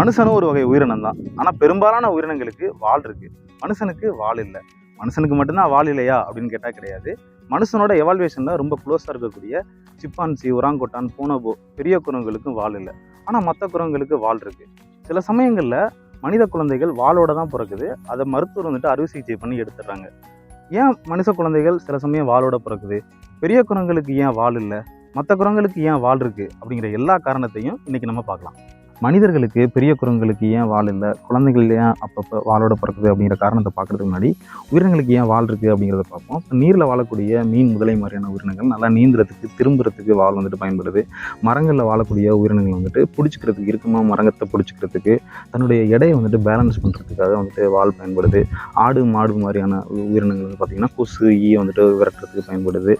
மனுஷனும் ஒரு வகை உயிரினம் தான் ஆனால் பெரும்பாலான உயிரினங்களுக்கு வால் இருக்கு. மனுஷனுக்கு வால் இல்லை. மனுஷனுக்கு மட்டும்தான் வால் இல்லையா அப்படின்னு கேட்டால் கிடையாது. மனுஷனோட எவால்வேஷனில் ரொம்ப க்ளோஸாக இருக்கக்கூடிய சிப்பான்சி உராங்கொட்டான் பூனபோ பெரிய குரங்குகளுக்கும் வால் இல்லை. ஆனால் மற்ற குரங்குகளுக்கு வால் இருக்கு. சில சமயங்களில் மனித குழந்தைகள் வாளோட தான் பிறக்குது. அதை மருத்துவர் வந்துட்டு அறுவை சிகிச்சை பண்ணி எடுத்துடுறாங்க. ஏன் மனுஷ குழந்தைகள் சில சமயம் வாளோட பிறக்குது? பெரிய குரங்குகளுக்கு ஏன் வால் இல்லை? மற்ற குரங்குகளுக்கு ஏன் வால் இருக்குது அப்படிங்கிற எல்லா காரணத்தையும் இன்னைக்கு நம்ம பார்க்கலாம். மனிதர்களுக்கு பெரிய குரங்குகளுக்கு ஏன் வால் இல்லை? குழந்தைகள் ஏன் அப்பப்போ வாளோட பிறக்குது அப்படிங்கிற காரணத்தை பார்க்குறதுக்கு முன்னாடி உயிரினங்களுக்கு ஏன் வால் இருக்குது அப்படிங்கிறத பார்ப்போம். இப்போ நீரில் வாழக்கூடிய மீன் முதலை மாதிரியான உயிரினங்கள் நல்லா நீந்துறதுக்கு திரும்புறதுக்கு வால் வந்துட்டு பயன்படுது. மரங்களில் வாழக்கூடிய உயிரினங்கள் வந்துட்டு பிடிச்சிக்கிறதுக்கு இருக்குமா மரங்கத்தை பிடிச்சிக்கிறதுக்கு தன்னுடைய எடையை வந்துட்டு பேலன்ஸ் பண்ணுறதுக்காக வந்துட்டு வால் பயன்படுது. ஆடு மாடு மாதிரியான உயிரினங்கள் வந்து பார்த்திங்கன்னா கொசு ஈ வந்துட்டு விரட்டுறதுக்கு பயன்படுது.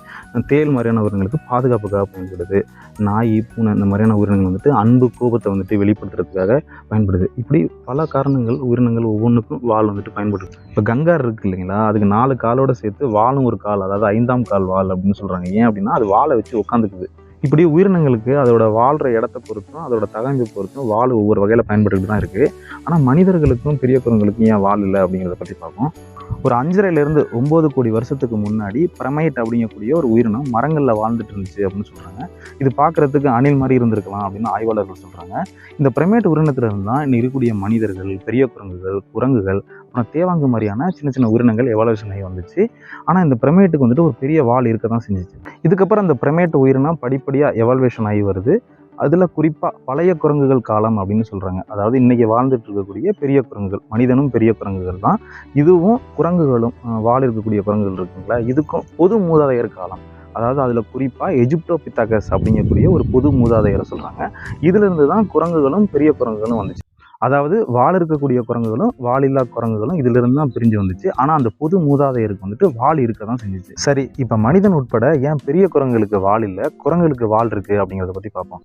தேல் மாதிரியான உயிரினங்களுக்கு பாதுகாப்புக்காக பயன்படுது. நாய் பூனை இந்த மாதிரியான உயிரினங்கள் வந்துட்டு அன்பு கோபத்தை வந்துட்டு வெளி வெளிப்படுத்துறதுக்காக பயன்படுது. இப்படி பல காரணங்கள் உயிரினங்கள் ஒவ்வொன்றுக்கும் வால் வந்துட்டு பயன்படுது. இப்போ கங்கார் இருக்கு இல்லைங்களா? அதுக்கு நாலு காலோட சேர்த்து வாலும் ஒரு கால் அதாவது ஐந்தாம் கால் வால் அப்படின்னு சொல்கிறாங்க ஏன் அப்படின்னா அது வாழை வச்சு உட்காந்துக்குது இப்படி உயிரினங்களுக்கு அதோட வாழ்கிற இடத்த பொறுத்தும் அதோட தகவமை பொறுத்தும் வாழ் ஒவ்வொரு வகையில் பயன்படுத்திட்டு தான் இருக்குது ஆனால் மனிதர்களுக்கும் பெரிய குரங்குகளுக்கும் ஏன் வாழ் இல்லை அப்படிங்கிறத பற்றி பார்ப்போம். ஒரு அஞ்சரைலேருந்து ஒம்பது கோடி வருஷத்துக்கு முன்னாடி பிரமைட் அப்படிங்கக்கூடிய ஒரு உயிரினம் மரங்களில் வாழ்ந்துட்டு இருந்துச்சு அப்படின்னு சொல்கிறாங்க இது பார்க்குறதுக்கு அணில் மாதிரி இருந்திருக்கலாம் அப்படின்னு ஆய்வாளர்கள் சொல்கிறாங்க இந்த பிரமேட் உயிரினத்துல இருந்து தான் இன்னும் இருக்கக்கூடிய மனிதர்கள் பெரிய குரங்குகள் குரங்குகள் அப்புறம் தேவாங்கு மாதிரியான சின்ன சின்ன உயிரினங்கள் எவாலுவேஷன் ஆகி வந்துச்சு. ஆனால் இந்த பிரமேட்டுக்கு வந்துட்டு ஒரு பெரிய வால் இருக்க தான் செஞ்சுச்சு. இதுக்கப்புறம் அந்த பிரமேட் உயிரினம் படிப்படியாக எவால்வேஷன் ஆகி வருது. அதில் குறிப்பாக பழைய குரங்குகள் காலம் அப்படின்னு சொல்கிறாங்க அதாவது இன்றைக்கி வாழ்ந்துட்டு இருக்கக்கூடிய பெரிய குரங்குகள் மனிதனும் பெரிய குரங்குகள் தான். இதுவும் குரங்குகளும் வாழ் இருக்கக்கூடிய குரங்குகள் இருக்குங்களா? இதுக்கும் பொது மூதாதையர் காலம். அதாவது அதில் குறிப்பாக எஜிப்டோபித்தாகஸ் அப்படிங்கக்கூடிய ஒரு பொது மூதாதையரை சொல்கிறாங்க இதிலிருந்து தான் குரங்குகளும் பெரிய குரங்குகளும் வந்துச்சு. அதாவது வால் இருக்கக்கூடிய குரங்குகளும் வாலில்லா குரங்குகளும் இதிலிருந்து தான் பிரிஞ்சு வந்துச்சு. ஆனால் அந்த பொது மூதாதையருக்கு வந்துட்டு வால் இருக்க தான் செஞ்சுச்சு. சரி இப்போ மனிதன் உட்பட ஏன் பெரிய குரங்குகளுக்கு வால் இல்லை? குரங்குகளுக்கு வால் இருக்குது அப்படிங்கிறத பற்றி பார்ப்போம்.